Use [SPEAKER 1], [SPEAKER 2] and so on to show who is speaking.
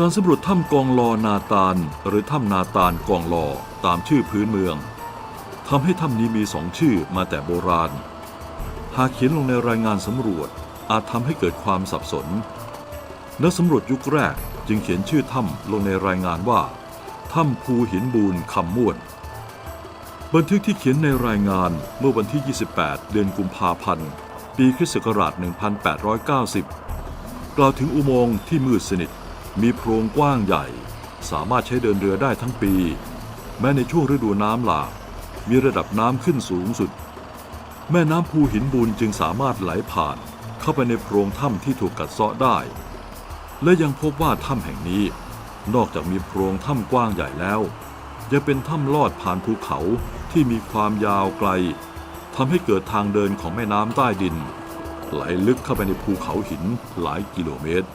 [SPEAKER 1] การสำรวจถ้ำกองลอนาตาลหรือถ้ำนาตาลกองลอตามชื่อพื้นเมืองทำให้ถ้ำนี้มีสองชื่อมาแต่โบราณ หากเขียนลงในรายงานสำรวจอาจทำให้เกิดความสับสน นักสำรวจยุคแรกจึงเขียนชื่อถ้ำลงในรายงานว่าถ้ำภูหินบูนคำม่วน บันทึกที่เขียนในรายงานเมื่อวันที่ 28 เดือนกุมภาพันธ์ ปีคริสต์ศักราช 1890 กล่าวถึงอุโมงค์ที่มืดสนิท มีโพรงกว้างใหญ่ สามารถใช้เดินเรือได้ทั้งปี แม้ในช่วงฤดูน้ำหลากมีระดับน้ำขึ้นสูงสุด แม่น้ำภูหินบูนจึงสามารถไหลผ่านเข้าไปในโพรงถ้ำที่ถูกกัดเซาะได้ และยังพบว่าถ้ำแห่งนี้ นอกจากมีโพรงถ้ำกว้างใหญ่แล้ว ยังเป็นถ้ำลอดผ่านภูเขาที่มีความยาวไกลทำให้เกิดทางเดินของแม่น้ำใต้ดิน ไหลลึกเข้าไปในภูเขาหินหลายกิโลเมตร